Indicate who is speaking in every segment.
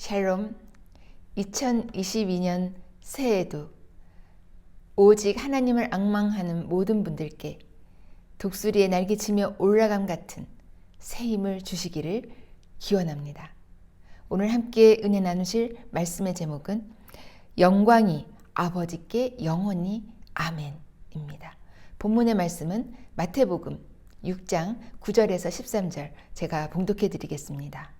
Speaker 1: 샬롬 2022년 새해에도 오직 하나님을 악망하는 모든 분들께 독수리에 날개치며 올라감 같은 새 힘을 주시기를 기원합니다. 오늘 함께 은혜 나누실 말씀의 제목은 영광이 아버지께 영원히 아멘입니다. 본문의 말씀은 마태복음 6장 9절에서 13절 제가 봉독해 드리겠습니다.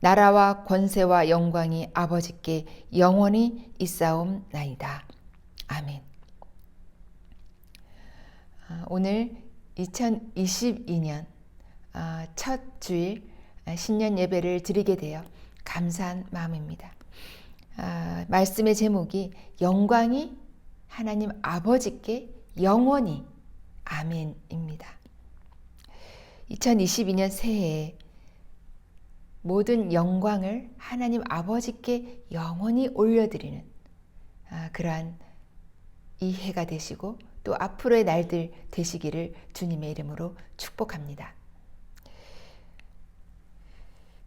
Speaker 1: 나라와 권세와 영광이 아버지께 영원히 있사옵나이다. 아멘. 아, 오늘 2022년 아, 첫 주일 아, 신년 예배를 드리게 되어 감사한 마음입니다. 말씀의 제목이 영광이 하나님 아버지께 영원히 아멘입니다. 2022년 새해에 모든 영광을 하나님 아버지께 영원히 올려드리는 그러한 이 해가 되시고 또 앞으로의 날들 되시기를 주님의 이름으로 축복합니다.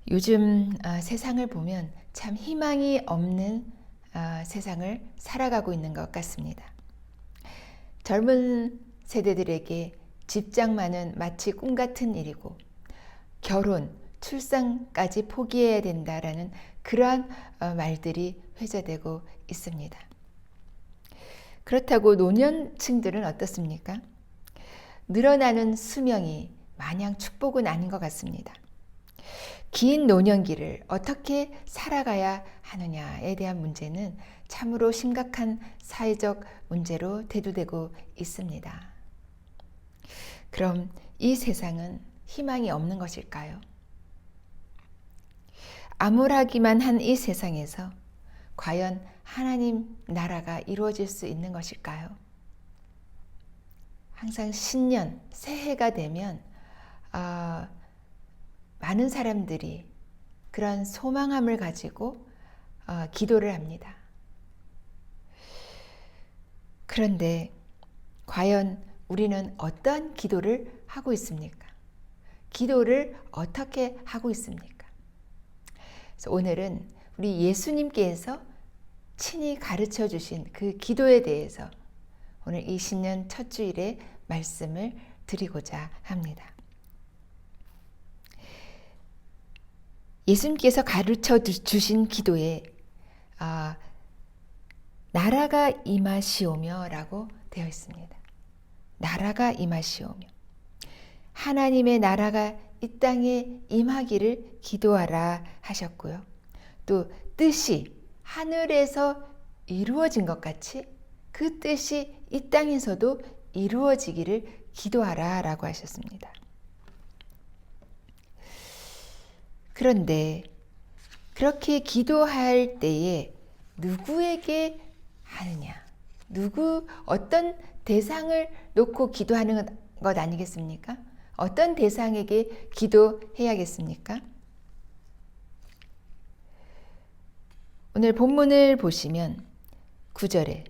Speaker 1: 요즘 세상을 보면 참 희망이 없는 세상을 살아가고 있는 것 같습니다. 젊은 세대들에게 집장만은 마치 꿈 같은 일이고 결혼, 출산까지 포기해야 된다라는 그러한 어, 말들이 회자되고 있습니다. 그렇다고 노년층들은 어떻습니까? 늘어나는 수명이 마냥 축복은 아닌 것 같습니다. 긴 노년기를 어떻게 살아가야 하느냐에 대한 문제는 참으로 심각한 사회적 문제로 대두되고 있습니다. 그럼 이 세상은 희망이 없는 것일까요? 암울하기만 한 이 세상에서 과연 하나님 나라가 이루어질 수 있는 것일까요? 항상 신년, 새해가 되면 어, 많은 사람들이 그런 소망함을 가지고 어, 기도를 합니다. 그런데 과연 우리는 어떠한 기도를 하고 있습니까? 기도를 어떻게 하고 있습니까? 오늘은 우리 예수님께서 친히 가르쳐 주신 그 기도에 대해서 오늘 이 신년 첫 주일에 말씀을 드리고자 합니다. 예수님께서 가르쳐 주신 기도에 아, 나라가 임하시오며라고 되어 있습니다. 나라가 임하시오며 하나님의 나라가 이 땅에 임하기를 기도하라 하셨고요. 또 뜻이 하늘에서 이루어진 것 같이 그 뜻이 이 땅에서도 이루어지기를 기도하라 라고 하셨습니다. 그런데 그렇게 기도할 때에 누구에게 하느냐? 누구, 어떤 대상을 놓고 기도하는 것 아니겠습니까? 어떤 대상에게 기도해야겠습니까? 오늘 본문을 보시면 9절에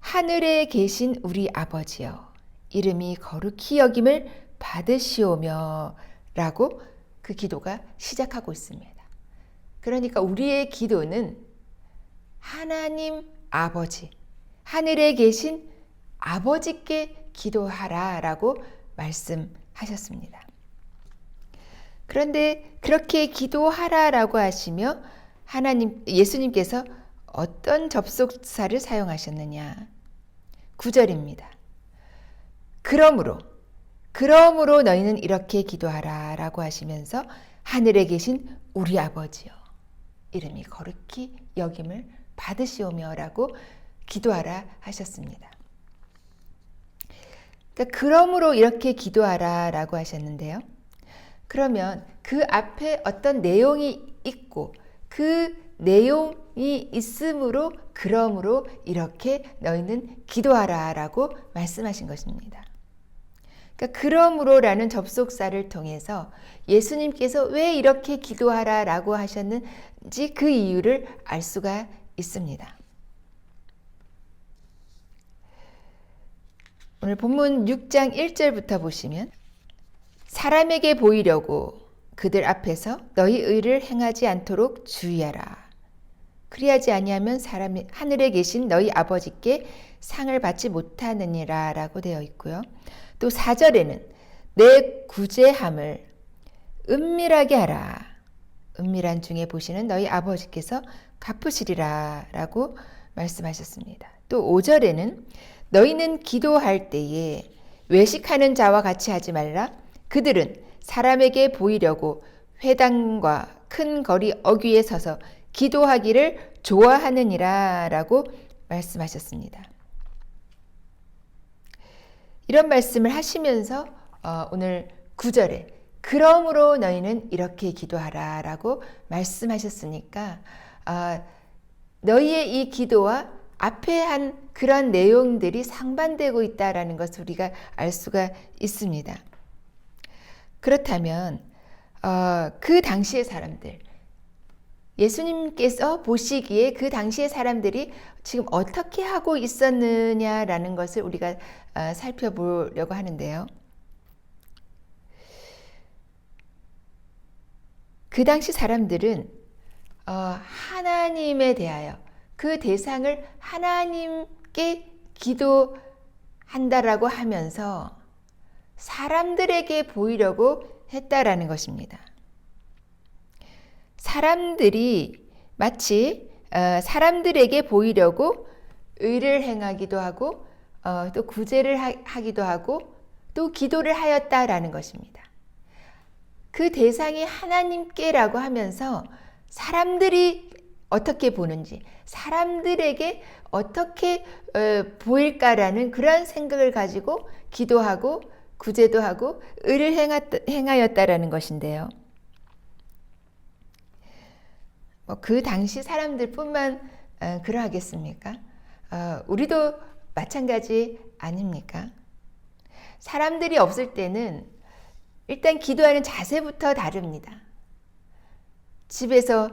Speaker 1: 하늘에 계신 우리 아버지여 이름이 거룩히 여김을 받으시오며 라고 그 기도가 시작하고 있습니다. 그러니까 우리의 기도는 하나님 아버지, 하늘에 계신 아버지께 기도하라 라고 말씀하셨습니다. 그런데 그렇게 기도하라 라고 하시며 하나님, 예수님께서 어떤 접속사를 사용하셨느냐? 9절입니다. 그러므로, 그러므로 너희는 이렇게 기도하라 라고 하시면서 하늘에 계신 우리 아버지여, 이름이 거룩히 여김을 받으시오며 라고 기도하라 하셨습니다. 그러니까 그러므로 이렇게 기도하라 라고 하셨는데요. 그러면 그 앞에 어떤 내용이 있고 그 내용이 있으므로 그러므로 이렇게 너희는 기도하라 라고 말씀하신 것입니다. 그러니까 그러므로라는 접속사를 통해서 예수님께서 왜 이렇게 기도하라 라고 하셨는지 그 이유를 알 수가 있습니다. 오늘 본문 6장 1절부터 보시면 사람에게 보이려고 그들 앞에서 너희 의를 행하지 않도록 주의하라. 그리하지 아니하면 사람이 하늘에 계신 너희 아버지께 상을 받지 못하느니라라고 되어 있고요. 또 4절에는 내 구제함을 은밀하게 하라. 은밀한 중에 보시는 너희 아버지께서 갚으시리라라고 말씀하셨습니다. 또 5절에는 너희는 기도할 때에 외식하는 자와 같이 하지 말라. 그들은 사람에게 보이려고 회당과 큰 거리 어귀에 서서 기도하기를 좋아하느니라 라고 말씀하셨습니다. 이런 말씀을 하시면서 어, 오늘 9절에 그러므로 너희는 이렇게 기도하라 라고 말씀하셨으니까 어, 너희의 이 기도와 앞에 한 그런 내용들이 상반되고 있다라는 것을 우리가 알 수가 있습니다. 그렇다면 어, 그 당시의 사람들 예수님께서 보시기에 그 당시의 사람들이 지금 어떻게 하고 있었느냐라는 것을 우리가 어, 살펴보려고 하는데요. 그 당시 사람들은 어, 하나님에 대하여 그 대상을 하나님께 기도한다라고 하면서 사람들에게 보이려고 했다라는 것입니다. 사람들이 마치 어, 사람들에게 보이려고 의를 행하기도 하고 어, 또 구제를 하기도 하고 또 기도를 하였다라는 것입니다. 그 대상이 하나님께라고 하면서 사람들이 어떻게 보는지, 사람들에게 어떻게 어, 보일까라는 그런 생각을 가지고 기도하고 구제도 하고 의를 행하였다라는 것인데요. 뭐그 당시 사람들뿐만 어, 그러하겠습니까? 어, 우리도 마찬가지 아닙니까? 사람들이 없을 때는 일단 기도하는 자세부터 다릅니다. 집에서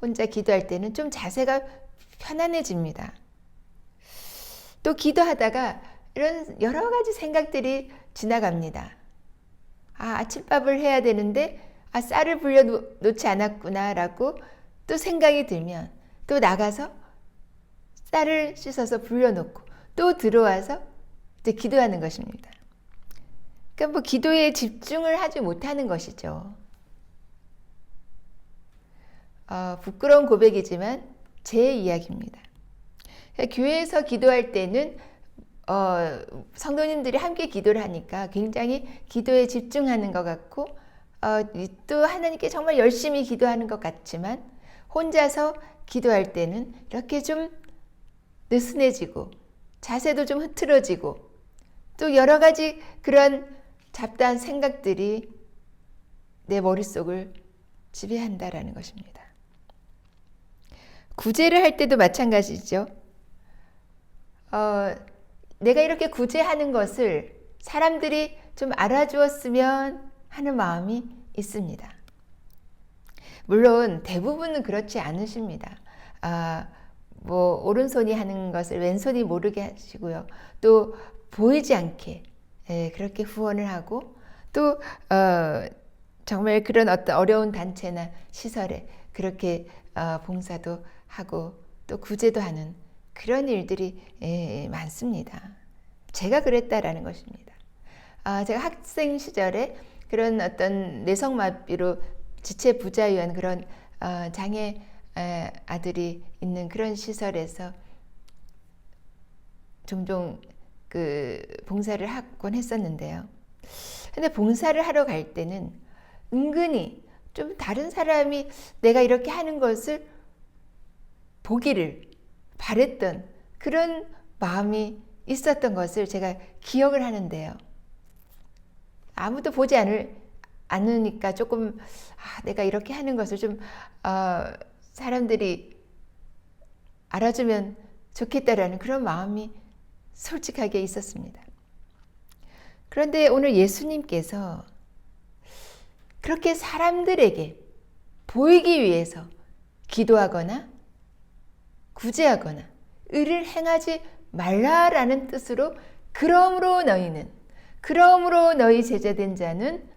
Speaker 1: 혼자 기도할 때는 좀 자세가 편안해집니다. 또 기도하다가 이런 여러 가지 생각들이 지나갑니다. 아, 아침밥을 해야 되는데, 아, 쌀을 불려 놓지 않았구나라고 또 생각이 들면 또 나가서 쌀을 씻어서 불려 놓고 또 들어와서 이제 기도하는 것입니다. 그러니까 뭐 기도에 집중을 하지 못하는 것이죠. 어, 부끄러운 고백이지만 제 이야기입니다. 그러니까 교회에서 기도할 때는 어, 성도님들이 함께 기도를 하니까 굉장히 기도에 집중하는 것 같고 어, 또 하나님께 정말 열심히 기도하는 것 같지만 혼자서 기도할 때는 이렇게 좀 느슨해지고 자세도 좀 흐트러지고 또 여러 가지 그런 잡다한 생각들이 내 머릿속을 지배한다라는 것입니다. 구제를 할 때도 마찬가지죠. 어, 내가 이렇게 구제하는 것을 사람들이 좀 알아주었으면 하는 마음이 있습니다. 물론 대부분은 그렇지 않으십니다. 아, 뭐 오른손이 하는 것을 왼손이 모르게 하시고요. 또 보이지 않게 예, 그렇게 후원을 하고 또 어, 정말 그런 어떤 어려운 단체나 시설에 그렇게 어, 봉사도 하고 또 구제도 하는 그런 일들이 예, 많습니다. 제가 그랬다라는 것입니다. 아, 제가 학생 시절에 그런 어떤 내성마비로 지체 부자유한 그런 어, 장애 아들이 있는 그런 시설에서 종종 그 봉사를 하곤 했었는데요. 근데 봉사를 하러 갈 때는 은근히 좀 다른 사람이 내가 이렇게 하는 것을 보기를 바랬던 그런 마음이 있었던 것을 제가 기억을 하는데요. 아무도 보지 않을 않으니까 조금 아, 내가 이렇게 하는 것을 좀 어, 사람들이 알아주면 좋겠다라는 그런 마음이 솔직하게 있었습니다. 그런데 오늘 예수님께서 그렇게 사람들에게 보이기 위해서 기도하거나 구제하거나 의를 행하지 말라라는 뜻으로 그러므로 너희는 그러므로 너희 제자된 자는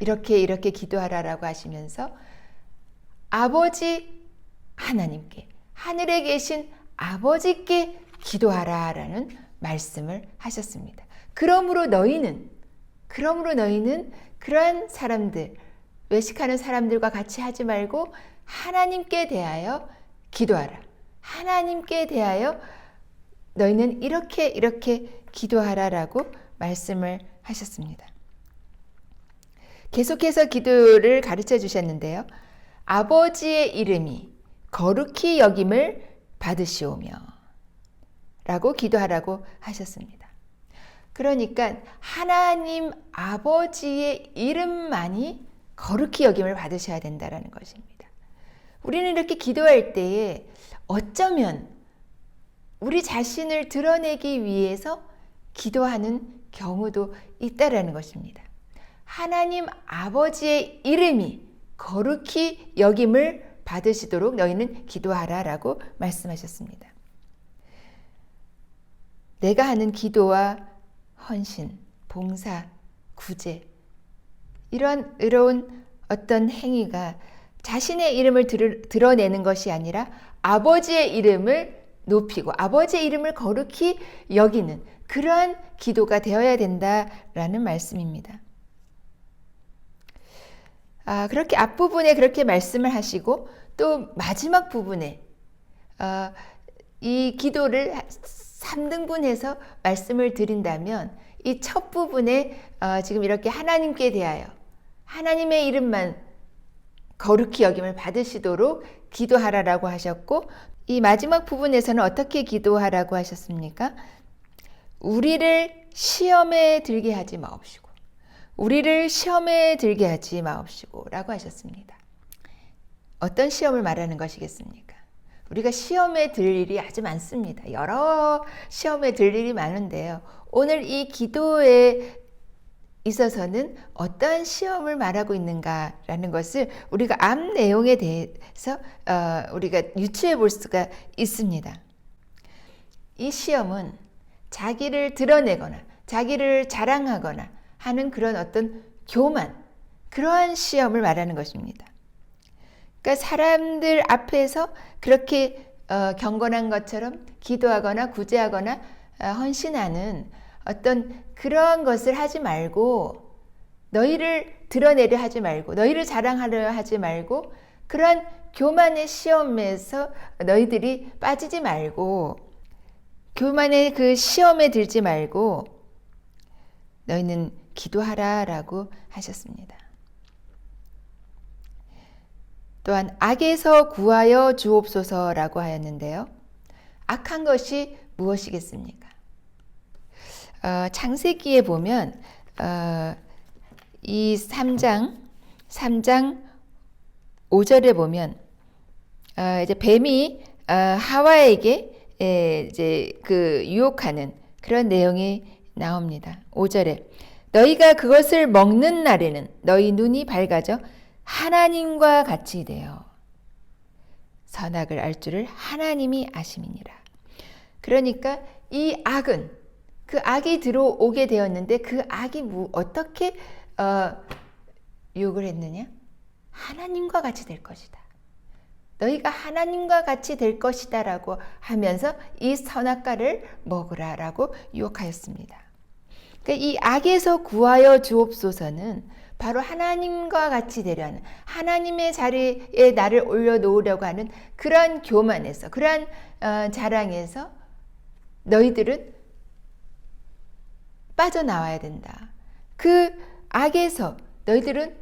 Speaker 1: 이렇게 이렇게 기도하라라고 하시면서 아버지 하나님께 하늘에 계신 아버지께 기도하라라는 말씀을 하셨습니다. 그러므로 너희는 그러므로 너희는 그러한 사람들 외식하는 사람들과 같이 하지 말고 하나님께 대하여 기도하라. 하나님께 대하여 너희는 이렇게 이렇게 기도하라라고 말씀을 하셨습니다. 계속해서 기도를 가르쳐 주셨는데요. 아버지의 이름이 거룩히 여김을 받으시오며 라고 기도하라고 하셨습니다. 그러니까 하나님 아버지의 이름만이 거룩히 여김을 받으셔야 된다라는 것입니다. 우리는 이렇게 기도할 때에 어쩌면 우리 자신을 드러내기 위해서 기도하는 경우도 있다라는 것입니다. 하나님 아버지의 이름이 거룩히 여김을 받으시도록 너희는 기도하라 라고 말씀하셨습니다. 내가 하는 기도와 헌신, 봉사, 구제 이런 의로운 어떤 행위가 자신의 이름을 드러 내는 것이 아니라 아버지의 이름을 높이고 아버지의 이름을 거룩히 여기는 그러한 기도가 되어야 된다라는 말씀입니다. 아, 그렇게 앞부분에 그렇게 말씀을 하시고 또 마지막 부분에 어, 이 기도를 3등분해서 말씀을 드린다면 이 첫 부분에 어, 지금 이렇게 하나님께 대하여 하나님의 이름만 거룩히 여김을 받으시도록 기도하라라고 하셨고 이 마지막 부분에서는 어떻게 기도하라고 하셨습니까? 우리를 시험에 들게 하지 마옵시고 우리를 시험에 들게 하지 마옵시고 라고 하셨습니다. 어떤 시험을 말하는 것이겠습니까? 우리가 시험에 들 일이 아주 많습니다. 여러 시험에 들 일이 많은데요. 오늘 이 기도에 있어서는 어떠한 시험을 말하고 있는가라는 것을 우리가 앞 내용에 대해서 어, 우리가 유추해 볼 수가 있습니다. 이 시험은 자기를 드러내거나 자기를 자랑하거나 하는 그런 어떤 교만, 그러한 시험을 말하는 것입니다. 그러니까 사람들 앞에서 그렇게 어, 경건한 것처럼 기도하거나 구제하거나 어, 헌신하는 어떤 그러한 것을 하지 말고 너희를 드러내려 하지 말고 너희를 자랑하려 하지 말고 그러한 교만의 시험에서 너희들이 빠지지 말고 교만의 그 시험에 들지 말고 너희는 기도하라라고 하셨습니다. 또한 악에서 구하여 주옵소서라고 하였는데요. 악한 것이 무엇이겠습니까? 어, 창세기에 보면 어, 이 3장 3장 5절에 보면 어, 이제 뱀이 어, 하와에게 에, 이제 그 유혹하는 그런 내용이 나옵니다. 5절에 너희가 그것을 먹는 날에는 너희 눈이 밝아져 하나님과 같이 되어 선악을 알 줄을 하나님이 아심이니라. 그러니까 이 악은 그 악이 들어오게 되었는데 그 악이 뭐 어떻게 어, 유혹을 했느냐? 하나님과 같이 될 것이다. 너희가 하나님과 같이 될 것이다 라고 하면서 이 선악과를 먹으라 라고 유혹하였습니다. 그러니까 이 악에서 구하여 주옵소서는 바로 하나님과 같이 되려는 하나님의 자리에 나를 올려놓으려고 하는 그러한 교만에서 그러한 어, 자랑에서 너희들은 빠져나와야 된다. 그 악에서 너희들은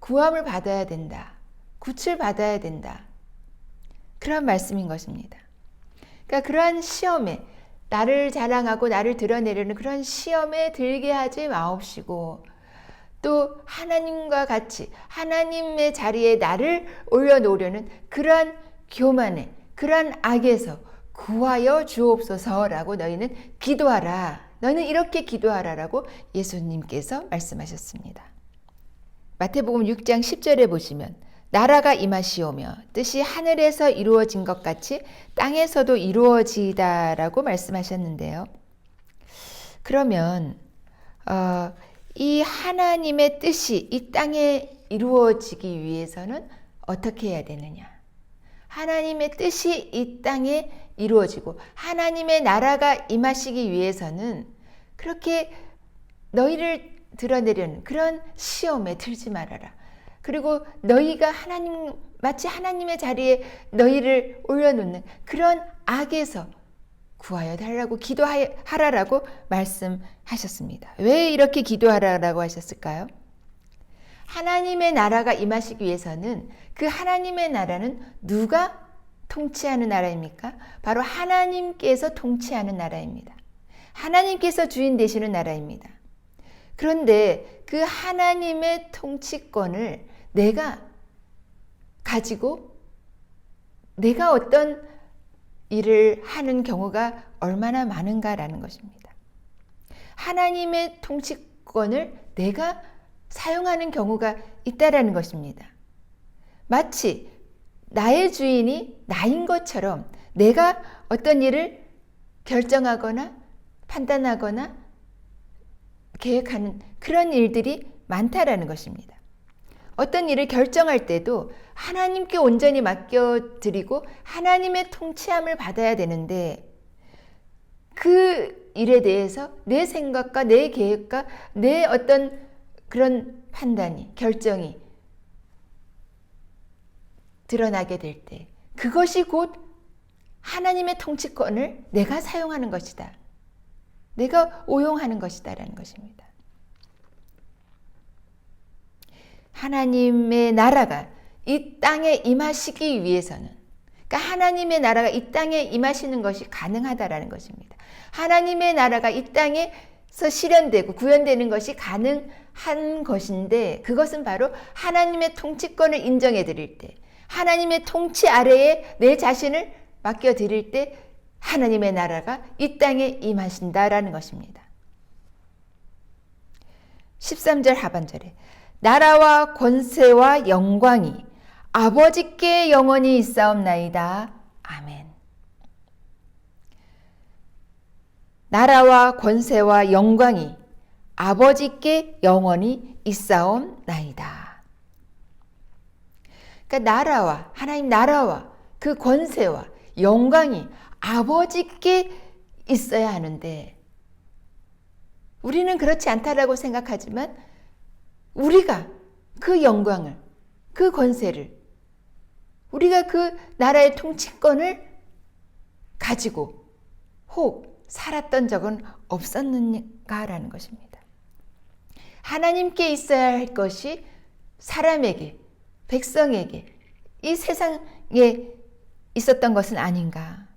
Speaker 1: 구함을 받아야 된다. 구출 받아야 된다. 그런 말씀인 것입니다. 그러니까 그러한 시험에 나를 자랑하고 나를 드러내려는 그런 시험에 들게 하지 마옵시고 또 하나님과 같이 하나님의 자리에 나를 올려놓으려는 그러한 교만의 그러한 악에서 구하여 주옵소서라고 너희는 기도하라. 너희는 이렇게 기도하라라고 예수님께서 말씀하셨습니다. 마태복음 6장 10절에 보시면 나라가 임하시오며 뜻이 하늘에서 이루어진 것 같이 땅에서도 이루어지다라고 말씀하셨는데요. 그러면 어, 이 하나님의 뜻이 이 땅에 이루어지기 위해서는 어떻게 해야 되느냐? 하나님의 뜻이 이 땅에 이루어지고 하나님의 나라가 임하시기 위해서는 그렇게 너희를 드러내려는 그런 시험에 들지 말아라. 그리고 너희가 하나님 마치 하나님의 자리에 너희를 올려놓는 그런 악에서 구하여 달라고 기도하라라고 말씀하셨습니다. 왜 이렇게 기도하라라고 하셨을까요? 하나님의 나라가 임하시기 위해서는 그 하나님의 나라는 누가 통치하는 나라입니까? 바로 하나님께서 통치하는 나라입니다. 하나님께서 주인 되시는 나라입니다. 그런데 그 하나님의 통치권을 내가 가지고 내가 어떤 일을 하는 경우가 얼마나 많은가라는 것입니다. 하나님의 통치권을 내가 사용하는 경우가 있다라는 것입니다. 마치 나의 주인이 나인 것처럼 내가 어떤 일을 결정하거나 판단하거나 계획하는 그런 일들이 많다라는 것입니다. 어떤 일을 결정할 때도 하나님께 온전히 맡겨드리고 하나님의 통치함을 받아야 되는데 그 일에 대해서 내 생각과 내 계획과 내 어떤 그런 판단이, 결정이 드러나게 될 때 그것이 곧 하나님의 통치권을 내가 사용하는 것이다. 내가 오용하는 것이다라는 것입니다. 하나님의 나라가 이 땅에 임하시기 위해서는 그러니까 하나님의 나라가 이 땅에 임하시는 것이 가능하다라는 것입니다. 하나님의 나라가 이 땅에서 실현되고 구현되는 것이 가능한 것인데 그것은 바로 하나님의 통치권을 인정해 드릴 때 하나님의 통치 아래에 내 자신을 맡겨 드릴 때 하나님의 나라가 이 땅에 임하신다라는 것입니다. 13절 하반절에 나라와 권세와 영광이 아버지께 영원히 있사옵나이다. 아멘. 나라와 권세와 영광이 아버지께 영원히 있사옵나이다. 그러니까 나라와 하나님 나라와 그 권세와 영광이 아버지께 있어야 하는데 우리는 그렇지 않다라고 생각하지만 우리가 그 영광을 그 권세를 우리가 그 나라의 통치권을 가지고 혹 살았던 적은 없었는가라는 것입니다. 하나님께 있어야 할 것이 사람에게, 백성에게, 이 세상에 있었던 것은 아닌가.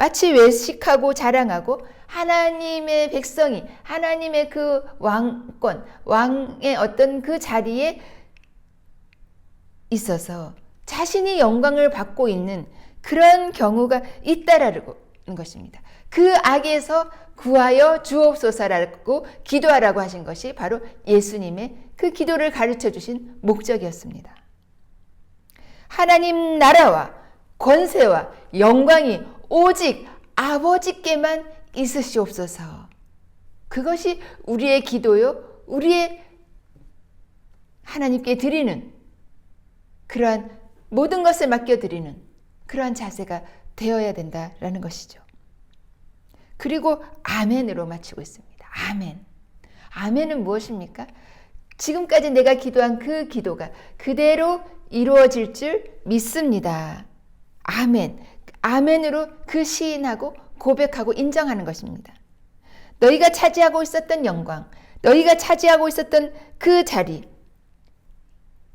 Speaker 1: 마치 외식하고 자랑하고 하나님의 백성이 하나님의 그 왕권, 왕의 어떤 그 자리에 있어서 자신이 영광을 받고 있는 그런 경우가 있다라는 것입니다. 그 악에서 구하여 주옵소서라고 기도하라고 하신 것이 바로 예수님의 그 기도를 가르쳐 주신 목적이었습니다. 하나님 나라와 권세와 영광이 오직 아버지께만 있으시옵소서. 그것이 우리의 기도요, 우리의 하나님께 드리는 그러한 모든 것을 맡겨드리는 그러한 자세가 되어야 된다라는 것이죠. 그리고 아멘으로 마치고 있습니다. 아멘. 아멘은 무엇입니까? 지금까지 내가 기도한 그 기도가 그대로 이루어질 줄 믿습니다. 아멘. 아멘으로 그 시인하고 고백하고 인정하는 것입니다. 너희가 차지하고 있었던 영광, 너희가 차지하고 있었던 그 자리,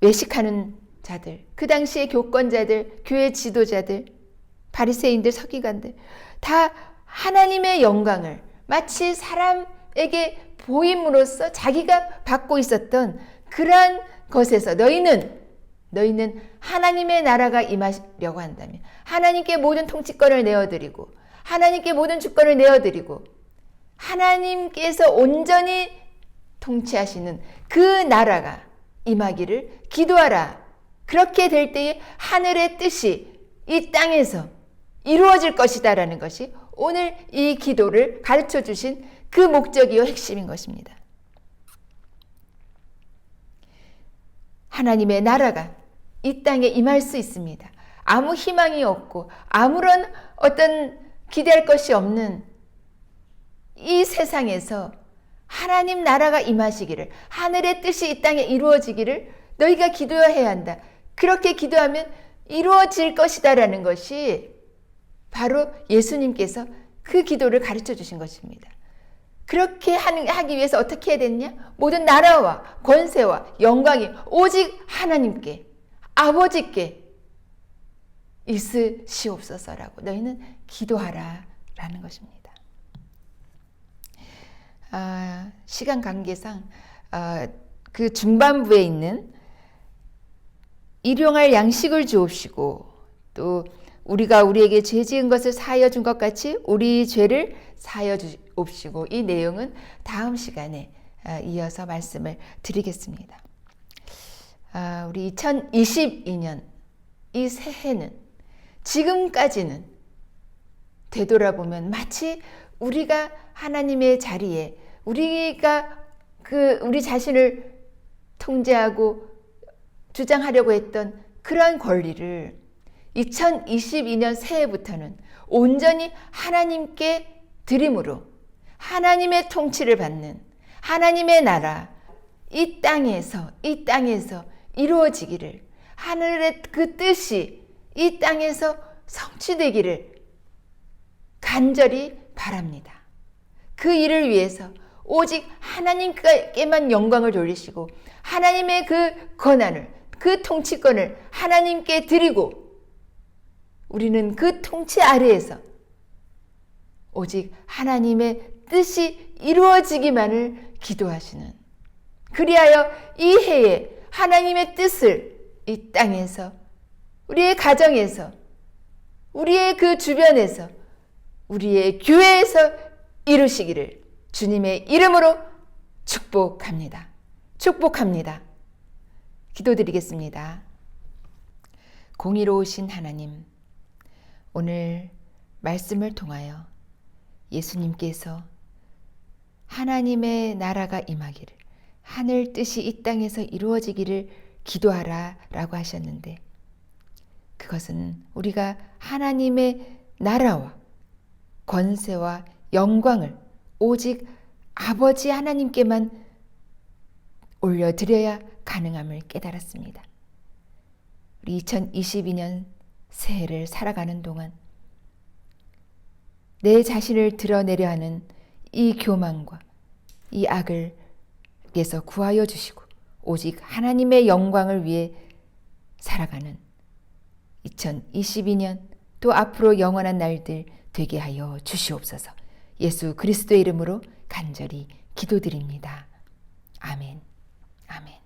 Speaker 1: 외식하는 자들, 그 당시의 교권자들, 교회 지도자들, 바리새인들, 서기관들 다 하나님의 영광을 마치 사람에게 보임으로써 자기가 받고 있었던 그러한 것에서 너희는 너희는 하나님의 나라가 임하려고 한다면 하나님께 모든 통치권을 내어드리고 하나님께 모든 주권을 내어드리고 하나님께서 온전히 통치하시는 그 나라가 임하기를 기도하라. 그렇게 될 때에 하늘의 뜻이 이 땅에서 이루어질 것이다라는 것이 오늘 이 기도를 가르쳐 주신 그 목적이요 핵심인 것입니다. 하나님의 나라가 이 땅에 임할 수 있습니다. 아무 희망이 없고 아무런 어떤 기대할 것이 없는 이 세상에서 하나님 나라가 임하시기를 하늘의 뜻이 이 땅에 이루어지기를 너희가 기도해야 한다. 그렇게 기도하면 이루어질 것이다라는 것이 바로 예수님께서 그 기도를 가르쳐 주신 것입니다. 그렇게 하기 위해서 어떻게 해야 됐냐? 모든 나라와 권세와 영광이 오직 하나님께 아버지께 있으시옵소서라고 너희는 기도하라 라는 것입니다. 아, 시간 관계상 아, 그 중반부에 있는 일용할 양식을 주옵시고 또 우리가 우리에게 죄 지은 것을 사하여 준 것 같이 우리 죄를 사하여 주옵시고 이 내용은 다음 시간에 아, 이어서 말씀을 드리겠습니다. 아, 우리 2022년 이 새해는 지금까지는 되돌아보면 마치 우리가 하나님의 자리에 우리가 그 우리 자신을 통제하고 주장하려고 했던 그러한 권리를 2022년 새해부터는 온전히 하나님께 드림으로 하나님의 통치를 받는 하나님의 나라 이 땅에서 이 땅에서 이루어지기를 하늘의 그 뜻이 이 땅에서 성취되기를 간절히 바랍니다. 그 일을 위해서 오직 하나님께만 영광을 돌리시고 하나님의 그 권한을 그 통치권을 하나님께 드리고 우리는 그 통치 아래에서 오직 하나님의 뜻이 이루어지기만을 기도하시는 그리하여 이 해에 하나님의 뜻을 이 땅에서 우리의 가정에서 우리의 그 주변에서 우리의 교회에서 이루시기를 주님의 이름으로 축복합니다. 축복합니다. 기도드리겠습니다. 공의로우신 하나님, 오늘 말씀을 통하여 예수님께서 하나님의 나라가 임하기를, 하늘 뜻이 이 땅에서 이루어지기를 기도하라 라고 하셨는데, 그것은 우리가 하나님의 나라와 권세와 영광을 오직 아버지 하나님께만 올려드려야 가능함을 깨달았습니다. 우리 2022년 새해를 살아가는 동안 내 자신을 드러내려 하는 이 교만과 이 악을 에서 구하여 주시고 오직 하나님의 영광을 위해 살아가는 2022년 또 앞으로 영원한 날들 되게 하여 주시옵소서. 예수 그리스도의 이름으로 간절히 기도드립니다. 아멘. 아멘.